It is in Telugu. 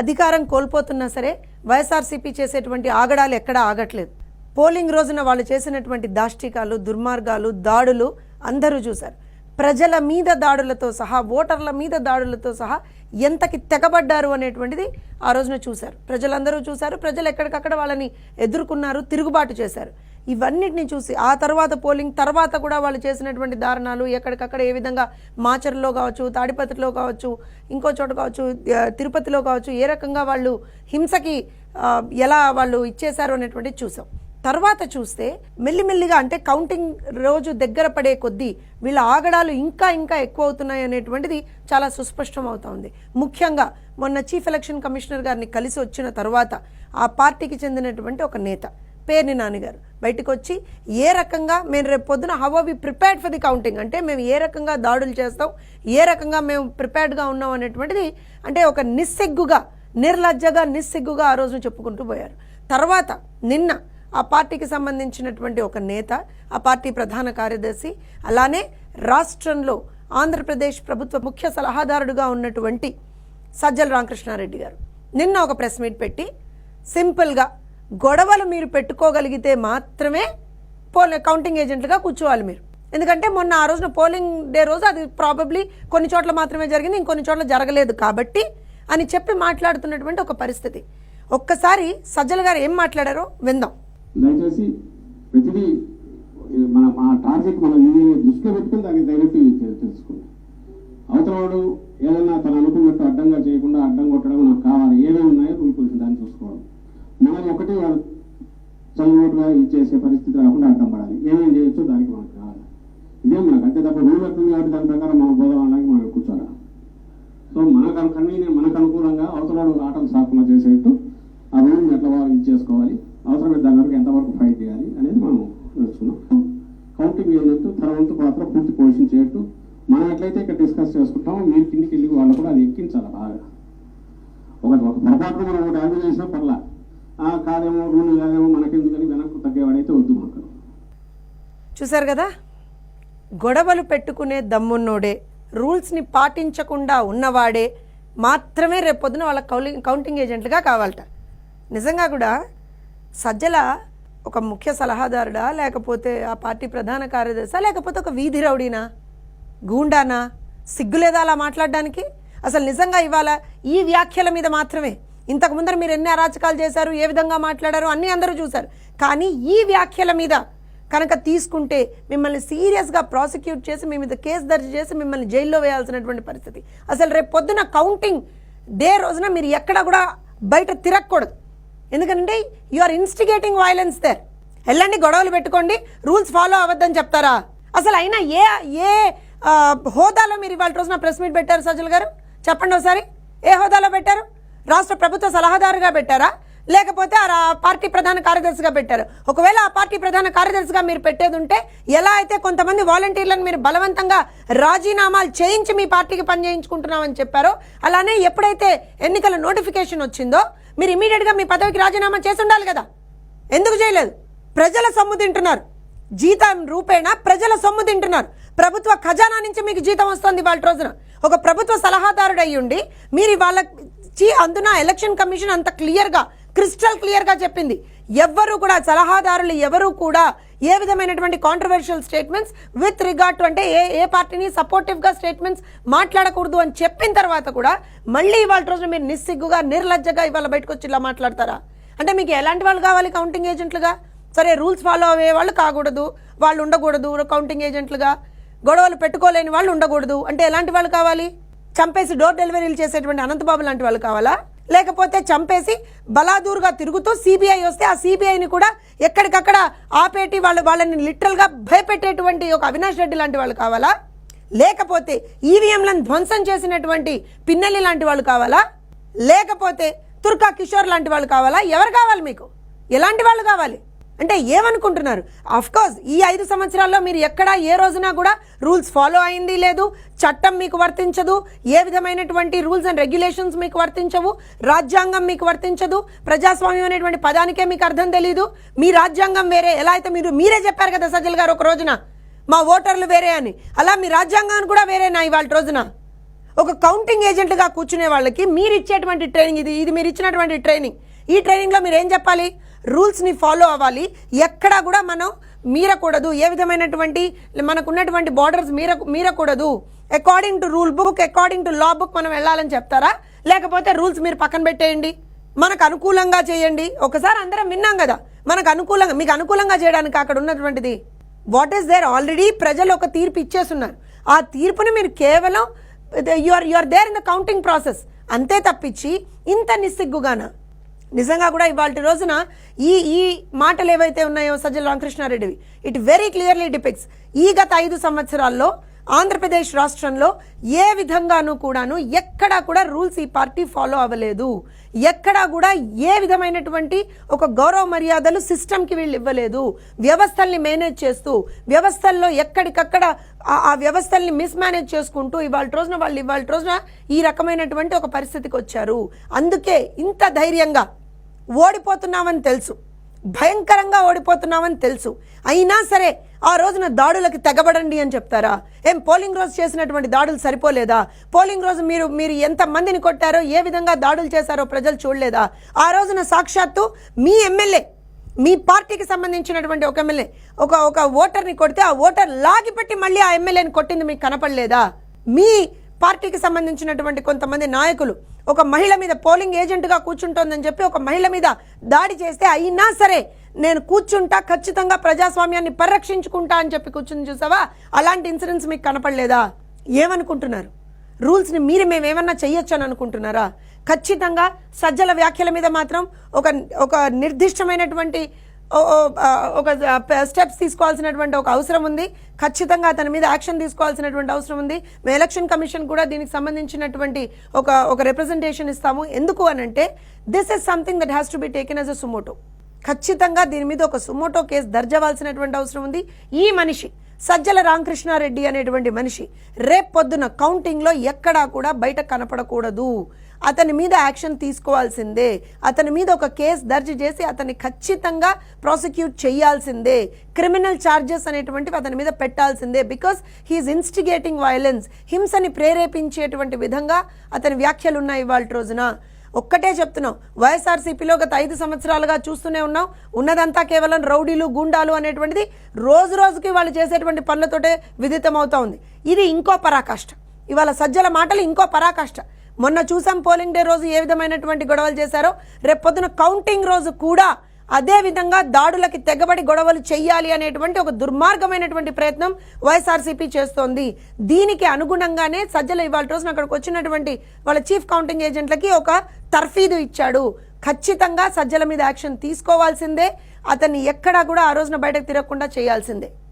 అధికారం కోల్పోతున్నా సరే వైఎస్ఆర్సీపీ చేసేటువంటి ఆగడాలు ఎక్కడా ఆగట్లేదు. పోలింగ్ రోజున వాళ్ళు చేసినటువంటి దాష్టికాలు దుర్మార్గాలు దాడులు అందరూ చూశారు. ప్రజల మీద దాడులతో సహా ఓటర్ల మీద దాడులతో సహా ఎంతకి తెగబడ్డారు అనేటువంటిది ఆ రోజున చూశారు. ప్రజలందరూ చూశారు. ప్రజలు ఎక్కడికక్కడ వాళ్ళని ఎదుర్కొన్నారు తిరుగుబాటు చేశారు. ఇవన్నిటిని చూసి ఆ తర్వాత పోలింగ్ తర్వాత కూడా వాళ్ళు చేసినటువంటి దారుణాలు ఎక్కడికక్కడ ఏ విధంగా మాచర్లో కావచ్చు తాడిపత్రిలో కావచ్చు ఇంకో చోట కావచ్చు తిరుపతిలో కావచ్చు ఏ రకంగా వాళ్ళు హింసకి ఎలా వాళ్ళు ఇచ్చేశారు అనేటువంటిది చూసాం తర్వాత చూస్తే మెల్లిమెల్లిగా అంటే కౌంటింగ్ రోజు దగ్గర పడే కొద్దీ వీళ్ళ ఆగడాలు ఇంకా ఇంకా ఎక్కువ అవుతున్నాయి అనేటువంటిది చాలా సుస్పష్టం అవుతా ఉంది ముఖ్యంగా మొన్న చీఫ్ ఎలక్షన్ కమిషనర్ గారిని కలిసి వచ్చిన తర్వాత ఆ పార్టీకి చెందినటువంటి ఒక నేత పేర్ని నాన్నగారు బయటకు వచ్చి ఏ రకంగా మేము రేపు పొద్దున how we prepared for the counting అంటే మేము ఏ రకంగా దాడులు చేస్తాం ఏ రకంగా మేము ప్రిపేర్డ్గా ఉన్నాం అనేటువంటిది అంటే ఒక నిస్సిగ్గుగా నిర్లజ్జగా నిస్సిగ్గుగా ఆ రోజున చెప్పుకుంటూ పోయారు. తర్వాత నిన్న ఆ పార్టీకి సంబంధించినటువంటి ఒక నేత ఆ పార్టీ ప్రధాన కార్యదర్శి అలానే రాష్ట్రంలో ఆంధ్రప్రదేశ్ ప్రభుత్వ ముఖ్య సలహాదారుడుగా ఉన్నటువంటి సజ్జల రామకృష్ణారెడ్డి గారు. నిన్న ఒక ప్రెస్ మీట్ పెట్టి సింపుల్గా గొడవలు మీరు పెట్టుకోగలిగితే మాత్రమే పోలింగ్ కౌంటింగ్ ఏజెంట్లుగా కూర్చోవాలి మీరు. ఎందుకంటే మొన్న ఆ రోజున పోలింగ్ డే రోజు అది ప్రాబబ్లీ కొన్ని చోట్ల మాత్రమే జరిగింది ఇంకొన్ని చోట్ల జరగలేదు కాబట్టి అని చెప్పి మాట్లాడుతున్నటువంటి ఒక పరిస్థితి. ఒక్కసారి సజ్జల గారు ఏం మాట్లాడారో విందాం. దయచేసి ప్రతిదీ మన మా టార్గెట్ మనం ఇది దృష్టిలో పెట్టుకుని దానికి డైరెక్ట్ తెలుసుకోండి అవతలవాడు ఏదైనా ఏదన్నా తను అనుకున్నట్టు అడ్డంగా చేయకుండా అడ్డం కొట్టడం నాకు కావాలి. ఏమేమి ఉన్నాయో రూల్ పొజిషన్ దాన్ని చూసుకోవడం మనం ఒకటి వాడు చదువుగా ఇచ్చేసే పరిస్థితి రాకుండా అడ్డం పడాలి. ఏమేం చేయొచ్చో దానికి మనకు కావాలి. ఇదేం మనకు అంతే తప్ప రూల్ పెట్టింది కాబట్టి దాని ప్రకారం మనం బోధవడానికి మనం కూర్చోరా సో మనకు కన్వీనియన్ మనకు అనుకూలంగా అవతలవాడు ఆటలు సాకుండా చేసేట్టు ఆ రూల్ని ఎట్లా వాళ్ళు ఇచ్చేసుకోవాలి అవసరమైన దాని వరకు ఎంతవరకు ఫైట్ చేయాలి అనేది మనం చూస్తున్నాం కౌంటింగ్ యూనిట్ తన వంతు పాత్ర పూర్తి పోషించేట్టు మనం ఎట్లయితే ఇక్కడ డిస్కస్ చేసుకుంటామో మీరు కిందికి వెళ్ళి వాళ్ళు కూడా అది ఎక్కించాలి బాగా. ఒక ఒక పొరపాటును మనం ఒకటి ఆర్గ్యూ చేసినా పర్లా. కాదేమో రూల్ కాదేమో మనకెందుకని వెనక్కు తగ్గేవాడైతే వద్దు మాకు చూసారు కదా? గొడవలు పెట్టుకునే దమ్మున్నోడే రూల్స్ని పాటించకుండా ఉన్నవాడే మాత్రమే రేపొద్దున వాళ్ళ కౌలింగ్ కౌంటింగ్ ఏజెంట్లుగా కావాలట. నిజంగా కూడా సజ్జల ఒక ముఖ్య సలహాదారుడా లేకపోతే ఆ పార్టీ ప్రధాన కార్యదర్శా లేకపోతే ఒక వీధి రౌడీనా? గూండానా? సిగ్గులేదా అలా మాట్లాడడానికి? అసలు నిజంగా ఇవాళ ఈ వ్యాఖ్యల మీద మాత్రమే. ఇంతకు ముందర మీరు ఎన్ని అరాచకాలు చేశారు ఏ విధంగా మాట్లాడారు అన్నీ అందరూ చూశారు. కానీ ఈ వ్యాఖ్యల మీద కనుక తీసుకుంటే మిమ్మల్ని సీరియస్గా ప్రాసిక్యూట్ చేసి మీ మీద కేసు దర్జీ చేసి మిమ్మల్ని జైల్లో వేయాల్సినటువంటి పరిస్థితి. అసలు రేపు పొద్దున కౌంటింగ్ డే రోజున మీరు ఎక్కడ కూడా బయట తిరగకూడదు. ఎందుకంటే you are instigating violence there వెళ్ళండి గొడవలు పెట్టుకోండి రూల్స్ ఫాలో అవ్వద్దని చెప్తారా? అసలు అయినా ఏ ఏ హోదాలో మీరు ఇవాళ రోజున ప్రెస్ మీట్ పెట్టారు సజ్జల్ గారు? చెప్పండి ఒకసారి. ఏ హోదాలో పెట్టారు? రాష్ట్ర ప్రభుత్వ సలహాదారుగా పెట్టారా? లేకపోతే ఆ పార్టీ ప్రధాన కార్యదర్శిగా పెట్టారు? ఒకవేళ ఆ పార్టీ ప్రధాన కార్యదర్శిగా మీరు పెట్టేది ఉంటే ఎలా అయితే కొంతమంది వాలంటీర్లను మీరు బలవంతంగా రాజీనామాలు చేయించి మీ పార్టీకి పని చేయించుకుంటున్నామని చెప్పారో అలానే ఎప్పుడైతే ఎన్నికల నోటిఫికేషన్ వచ్చిందో మీరు ఇమీడియట్గా మీ పదవికి రాజీనామా చేసి ఉండాలి కదా. ఎందుకు చేయలేదు? ప్రజల సొమ్ము తింటున్నారు. జీతం రూపేణా ప్రజల సొమ్ము తింటున్నారు. ప్రభుత్వ ఖజానా నుంచి మీకు జీతం వస్తుంది వాళ్ళ రోజున. ఒక ప్రభుత్వ సలహాదారుడు అయ్యుండి మీరు వాళ్ళ అందున ఎలక్షన్ కమిషన్ అంత క్లియర్గా క్రిస్టల్ క్లియర్గా చెప్పింది. ఎవ్వరు కూడా సలహాదారులు ఎవరు కూడా ఏ విధమైనటువంటి controversial statements with regard to అంటే ఏ ఏ పార్టీని సపోర్టివ్గా స్టేట్మెంట్స్ మాట్లాడకూడదు అని చెప్పిన తర్వాత కూడా మళ్ళీ ఇవాళ రోజున మీరు నిస్సిగ్గుగా నిర్లజ్జగా ఇవాళ బయటకు వచ్చి ఇలా మాట్లాడతారా? అంటే మీకు ఎలాంటి వాళ్ళు కావాలి కౌంటింగ్ ఏజెంట్లుగా సరే రూల్స్ ఫాలో అయ్యే వాళ్ళు కాకూడదు వాళ్ళు ఉండకూడదు కౌంటింగ్ ఏజెంట్లుగా గొడవలు పెట్టుకోలేని వాళ్ళు ఉండకూడదు. అంటే ఎలాంటి వాళ్ళు కావాలి? చంపేసి డోర్ డెలివరీలు చేసేటువంటి అనంతబాబు లాంటి వాళ్ళు కావాలా? లేకపోతే చంపేసి బలాదూరుగా తిరుగుతూ సిబిఐ వస్తే ఆ సిబిఐని కూడా ఎక్కడికక్కడ ఆపేటి వాళ్ళు వాళ్ళని లిటరల్గా భయపెట్టేటువంటి ఒక అవినాష్ రెడ్డి లాంటి వాళ్ళు కావాలా? లేకపోతే ఈవీఎంలను ధ్వంసం చేసినటువంటి పిన్నెల్లి లాంటి వాళ్ళు కావాలా? లేకపోతే తుర్కా కిషోర్ లాంటి వాళ్ళు కావాలా? ఎవరు కావాలి మీకు? ఎలాంటి వాళ్ళు కావాలి? అంటే ఏమనుకుంటున్నారు? కోర్స్ ఈ ఐదు సంవత్సరాల్లో మీరు ఎక్కడా ఏ రోజున కూడా రూల్స్ ఫాలో అయింది లేదు చట్టం మీకు వర్తించదు ఏ విధమైనటువంటి రూల్స్ అండ్ రెగ్యులేషన్స్ మీకు వర్తించవు రాజ్యాంగం మీకు వర్తించదు ప్రజాస్వామ్యం అనేటువంటి పదానికే మీకు అర్థం తెలియదు మీ రాజ్యాంగం వేరే. ఎలా అయితే మీరు మీరే చెప్పారు కదా సజ్జల్ గారు ఒక రోజున మా ఓటర్లు వేరే అని. అలా మీ రాజ్యాంగాన్ని కూడా వేరేనా ఇవాళ రోజున? ఒక కౌంటింగ్ ఏజెంట్గా కూర్చునే వాళ్ళకి మీరు ఇచ్చేటువంటి ట్రైనింగ్ ఇది ఇది మీరు ఇచ్చినటువంటి ట్రైనింగ్ ఈ ట్రైనింగ్లో మీరు ఏం చెప్పాలి? రూల్స్ని ఫాలో అవ్వాలి. ఎక్కడా కూడా మనం మీరకూడదు. ఏ విధమైనటువంటి మనకున్నటువంటి బార్డర్స్ మీర మీరకూడదు. According to rule book according to law book మనం వెళ్ళాలని చెప్తారా? లేకపోతే రూల్స్ మీరు పక్కన పెట్టేయండి. మనకు అనుకూలంగా చేయండి. ఒకసారి అందరం విన్నాం కదా. మనకు అనుకూలంగా మీకు అనుకూలంగా చేయడానికి అక్కడ ఉన్నటువంటిది. వాట్ ఈస్ దేర్ ఆల్రెడీ ప్రజలు ఒక తీర్పు ఇచ్చేస్తున్నారు. ఆ తీర్పుని మీరు కేవలం you are you are there in the counting process అంతే తప్పించి ఇంత నిస్సిగ్గుగానా? నిజంగా కూడా ఇవాళ రోజున ఈ ఈ మాటలు ఏవైతే ఉన్నాయో సజ్జల రామకృష్ణారెడ్డివి ఇట్ వెరీ క్లియర్లీ డిపిక్స్ ఈ గత ఐదు సంవత్సరాల్లో ఆంధ్రప్రదేశ్ రాష్ట్రంలో ఏ విధంగానూ కూడాను ఎక్కడా కూడా రూల్స్ ఈ పార్టీ ఫాలో అవ్వలేదు. ఎక్కడా కూడా ఏ విధమైనటువంటి ఒక గౌరవ మర్యాదలు సిస్టమ్కి వీళ్ళు ఇవ్వలేదు. వ్యవస్థల్ని మేనేజ్ చేస్తూ వ్యవస్థల్లో ఎక్కడికక్కడ ఆ- ఆ వ్యవస్థల్ని మిస్మేనేజ్ చేసుకుంటూ ఇవాళ రోజున వాళ్ళు ఇవాళ రోజున ఈ రకమైనటువంటి ఒక పరిస్థితికి వచ్చారు. అందుకే ఇంత ధైర్యంగా ఓడిపోతున్నామని తెలుసు. భయంకరంగా ఓడిపోతున్నామని తెలుసు. అయినా సరే ఆ రోజున దాడులకు తెగబడండి అని చెప్తారా? ఏం పోలింగ్ రోజు చేసినటువంటి దాడులు సరిపోలేదా? పోలింగ్ రోజు మీరు మీరు ఎంత మందిని కొట్టారో ఏ విధంగా దాడులు చేశారో ప్రజలు చూడలేదా? ఆ రోజున సాక్షాత్తు మీ ఎమ్మెల్యే మీ పార్టీకి సంబంధించినటువంటి ఒక ఎమ్మెల్యే ఒక ఒక ఓటర్ని కొడితే ఆ ఓటర్ లాగిపెట్టి మళ్ళీ ఆ ఎమ్మెల్యేని కొట్టింది మీకు కనపడలేదా? మీ పార్టీకి సంబంధించినటువంటి కొంతమంది నాయకులు ఒక మహిళ మీద పోలింగ్ ఏజెంట్గా కూర్చుంటోందని చెప్పి ఒక మహిళ మీద దాడి చేస్తే అయినా సరే నేను కూర్చుంటా ఖచ్చితంగా ప్రజాస్వామ్యాన్ని పరిరక్షించుకుంటా అని చెప్పి కూర్చుని చూసావా? అలాంటి ఇన్సిడెంట్స్ మీకు కనపడలేదా? ఏమనుకుంటున్నారు? రూల్స్ని మీరు మేము ఏమన్నా చెయ్యొచ్చు అని అనుకుంటున్నారా? ఖచ్చితంగా సజ్జల వ్యాఖ్యల మీద మాత్రం ఒక ఒక నిర్దిష్టమైనటువంటి ఒక స్టెప్స్ తీసుకోవాల్సినటువంటి ఒక అవసరం ఉంది. ఖచ్చితంగా అతని మీద యాక్షన్ తీసుకోవాల్సినటువంటి అవసరం ఉంది. మేము ఎలక్షన్ కమిషన్ కూడా దీనికి సంబంధించినటువంటి ఒక ఒక రిప్రజెంటేషన్ ఇస్తాము. ఎందుకు అని అంటే this is something that has to be taken as a suo motu ఖచ్చితంగా దీని మీద ఒక సుమోటో కేసు దర్జావాల్సినటువంటి అవసరం ఉంది. ఈ మనిషి సజ్జల రామకృష్ణారెడ్డి అనేటువంటి మనిషి రేపు పొద్దున కౌంటింగ్లో ఎక్కడా కూడా బయట కనపడకూడదు. అతని మీద యాక్షన్ తీసుకోవాల్సిందే. అతని మీద ఒక కేసు దర్జీ చేసి అతన్ని ఖచ్చితంగా ప్రాసిక్యూట్ చేయాల్సిందే. క్రిమినల్ ఛార్జెస్ అనేటువంటివి అతని మీద పెట్టాల్సిందే. Because he is instigating violence. హింసని ప్రేరేపించేటువంటి విధంగా అతని వ్యాఖ్యలు ఉన్నాయి ఇవాళ రోజున. ఒక్కటే చెప్తున్నాం. వైఎస్ఆర్సీపీలో గత ఐదు సంవత్సరాలుగా చూస్తూనే ఉన్నాం. ఉన్నదంతా కేవలం రౌడీలు గూండాలు అనేటువంటిది రోజు రోజుకి వాళ్ళు చేసేటువంటి పనులతోటే విదితమవుతా ఉంది. ఇది ఇంకో పరాకాష్ట. ఇవాళ సజ్జల మాటలు ఇంకో పరాకాష్ట. మొన్న చూసాం పోలింగ్ డే రోజు ఏ విధమైనటువంటి గొడవలు చేశారో. రేపొద్దున కౌంటింగ్ రోజు కూడా అదే విధంగా దాడులకి తెగబడి గొడవలు చెయ్యాలి అనేటువంటి ఒక దుర్మార్గమైనటువంటి ప్రయత్నం వైఎస్ఆర్సీపీ చేస్తోంది. దీనికి అనుగుణంగానే సజ్జల ఇవాళ రోజున అక్కడికి వచ్చినటువంటి వాళ్ళ చీఫ్ కౌంటింగ్ ఏజెంట్లకి ఒక తర్ఫీదు ఇచ్చాడు. ఖచ్చితంగా సజ్జల మీద యాక్షన్ తీసుకోవాల్సిందే. అతన్ని ఎక్కడా కూడా ఆ రోజున బయటకు తిరగకుండా చేయాల్సిందే.